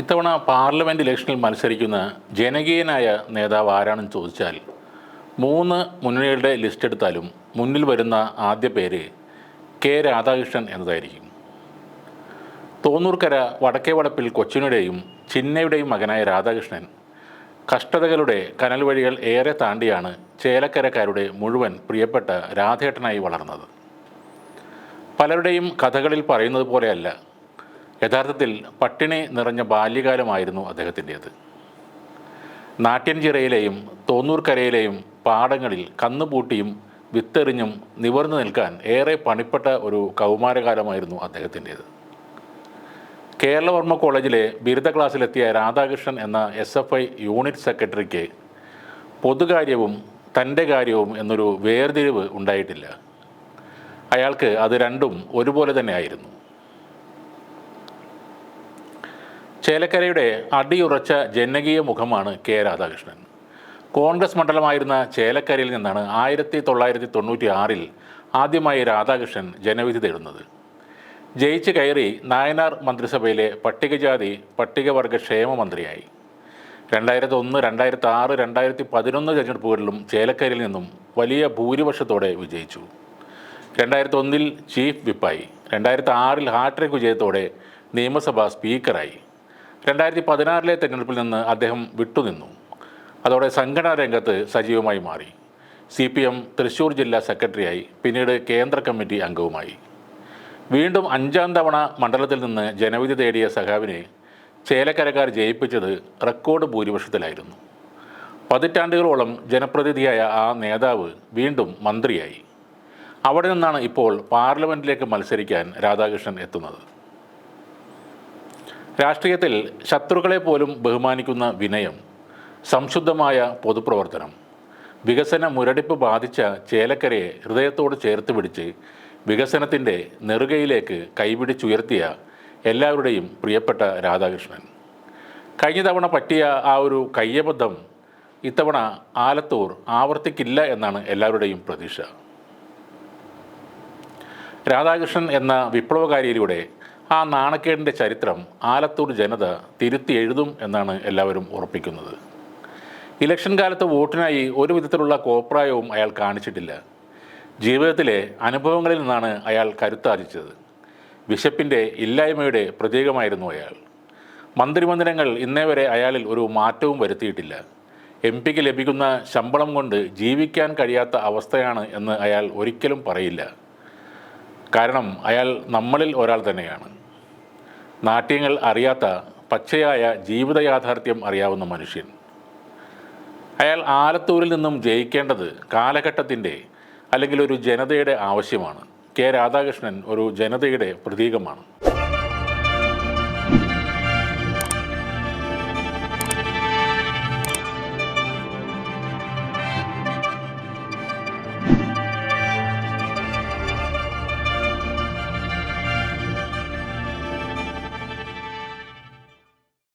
ഇത്തവണ പാർലമെന്റ് ഇലക്ഷനിൽ മത്സരിക്കുന്ന ജനകീയനായ നേതാവ് ആരാണെന്ന് ചോദിച്ചാൽ മൂന്ന് മുന്നണികളുടെ ലിസ്റ്റ് എടുത്താലും മുന്നിൽ വരുന്ന ആദ്യ പേര് കെ രാധാകൃഷ്ണൻ എന്നതായിരിക്കും. തോന്നൂർക്കര വടക്കേ വടപ്പിൽ കൊച്ചിനുടെയും ചിന്നയുടെയും മകനായ രാധാകൃഷ്ണൻ കഷ്ടതകളുടെ കനൽ വഴികൾ ഏറെ താണ്ടിയാണ് ചേലക്കരക്കാരുടെ മുഴുവൻ പ്രിയപ്പെട്ട രാധേട്ടനായി വളർന്നത്. പലരുടെയും കഥകളിൽ പറയുന്നത് പോലെയല്ല യഥാർത്ഥത്തിൽ പട്ടിണി നിറഞ്ഞ ബാല്യകാലമായിരുന്നു അദ്ദേഹത്തിന്റേത്. നാട്യൻചിറയിലെയും തോന്നൂർക്കരയിലെയും പാടങ്ങളിൽ കന്നുപൂട്ടിയും വിത്തെറിഞ്ഞും നിവർന്നു നിൽക്കാൻ ഏറെ പണിപ്പെട്ട ഒരു കൗമാരകാലമായിരുന്നു അദ്ദേഹത്തിന്റേത്. കേരളവർമ്മ കോളേജിലെ ബിരുദ ക്ലാസ്സിലെത്തിയ രാധാകൃഷ്ണൻ എന്ന എസ് എഫ് ഐ യൂണിറ്റ് സെക്രട്ടറിക്ക് പൊതുകാര്യവും തന്റെ കാര്യവും എന്നൊരു വേർതിരിവ് ഉണ്ടായിട്ടില്ല. അയാൾക്ക് അത് രണ്ടും ഒരുപോലെ തന്നെ ആയിരുന്നു. ചേലക്കരയുടെ അടിയുറച്ച ജനകീയ മുഖമാണ് കെ രാധാകൃഷ്ണൻ. കോൺഗ്രസ് മണ്ഡലമായിരുന്ന ചേലക്കരയിൽ നിന്നാണ് ആയിരത്തി തൊള്ളായിരത്തി തൊണ്ണൂറ്റി ആറിൽ ആദ്യമായി രാധാകൃഷ്ണൻ ജനവിധി തേടുന്നത്. ജയിച്ച് കയറി നായനാർ മന്ത്രിസഭയിലെ പട്ടികജാതി പട്ടികവർഗ ക്ഷേമ മന്ത്രിയായി. രണ്ടായിരത്തി ഒന്ന് രണ്ടായിരത്തി ആറ് രണ്ടായിരത്തി പതിനൊന്ന് തെരഞ്ഞെടുപ്പുകളിലും ചേലക്കരയിൽ നിന്നും വലിയ ഭൂരിപക്ഷത്തോടെ വിജയിച്ചു. രണ്ടായിരത്തി ഒന്നിൽ ചീഫ് വിപ്പായി. രണ്ടായിരത്തി ആറിൽ ഹാട്രിക് വിജയത്തോടെ നിയമസഭാ സ്പീക്കറായി. രണ്ടായിരത്തി പതിനാറിലെ തെരഞ്ഞെടുപ്പിൽ നിന്ന് അദ്ദേഹം വിട്ടുനിന്നു. അതോടെ സംഘടനാ രംഗത്ത് സജീവമായി മാറി. സി പി എം തൃശ്ശൂർ ജില്ലാ സെക്രട്ടറിയായി പിന്നീട് കേന്ദ്ര കമ്മിറ്റി അംഗവുമായി. വീണ്ടും അഞ്ചാം തവണ മണ്ഡലത്തിൽ നിന്ന് ജനവിധി തേടിയ സഖാവിനെ ചേലക്കരക്കാർ ജയിപ്പിച്ചത് റെക്കോർഡ് ഭൂരിപക്ഷത്തിലായിരുന്നു. പതിറ്റാണ്ടുകളോളം ജനപ്രതിനിധിയായ ആ നേതാവ് വീണ്ടും മന്ത്രിയായി. അവിടെ നിന്നാണ് ഇപ്പോൾ പാർലമെന്റിലേക്ക് മത്സരിക്കാൻ രാധാകൃഷ്ണൻ എത്തുന്നത്. രാഷ്ട്രീയത്തിൽ ശത്രുക്കളെ പോലും ബഹുമാനിക്കുന്ന വിനയം സംശുദ്ധമായ പൊതുപ്രവർത്തനം വികസന മുരടിപ്പ് ബാധിച്ച ചേലക്കരയെ ഹൃദയത്തോട് ചേർത്ത് പിടിച്ച് വികസനത്തിന്റെ നെറുകയിലേക്ക് കൈപിടിച്ചുയർത്തിയ എല്ലാവരുടെയും പ്രിയപ്പെട്ട രാധാകൃഷ്ണൻ. കഴിഞ്ഞ തവണ പറ്റിയ ആ ഒരു കയ്യബദ്ധം ഇത്തവണ ആലത്തൂർ ആവർത്തിക്കില്ല എന്നാണ് എല്ലാവരുടെയും പ്രതീക്ഷ. രാധാകൃഷ്ണൻ എന്ന വിപ്ലവകാരിയിലൂടെ ആ നാണക്കേടിന്റെ ചരിത്രം ആലത്തൂർ ജനത തിരുത്തി എഴുതും എന്നാണ് എല്ലാവരും ഉറപ്പിക്കുന്നത്. ഇലക്ഷൻ കാലത്ത് വോട്ടിനായി ഒരു വിധത്തിലുള്ള കോപ്രായവും അയാൾ കാണിച്ചിട്ടില്ല. ജീവിതത്തിലെ അനുഭവങ്ങളിൽ നിന്നാണ് അയാൾ കരുത്താർജിച്ചത്. വിശപ്പിന്റെ ഇല്ലായ്മയുടെ പ്രതീകമായിരുന്നു അയാൾ. മന്ത്രിമന്ദിരങ്ങൾ ഇന്നേ വരെ അയാളിൽ ഒരു മാറ്റവും വരുത്തിയിട്ടില്ല. എം പിക്ക് ലഭിക്കുന്ന ശമ്പളം കൊണ്ട് ജീവിക്കാൻ കഴിയാത്ത അവസ്ഥയാണ് എന്ന് അയാൾ ഒരിക്കലും പറയില്ല. കാരണം അയാൾ നമ്മളിൽ ഒരാൾ തന്നെയാണ്. നാട്യങ്ങൾ അറിയാത്ത പച്ചയായ ജീവിത യാഥാർത്ഥ്യം അറിയാവുന്ന മനുഷ്യൻ. അയാൾ ആലത്തൂരിൽ നിന്നും ജയിക്കേണ്ടത് കാലഘട്ടത്തിന്റെ അല്ലെങ്കിൽ ഒരു ജനതയുടെ ആവശ്യമാണ്. കെ രാധാകൃഷ്ണൻ ഒരു ജനതയുടെ പ്രതീകമാണ്.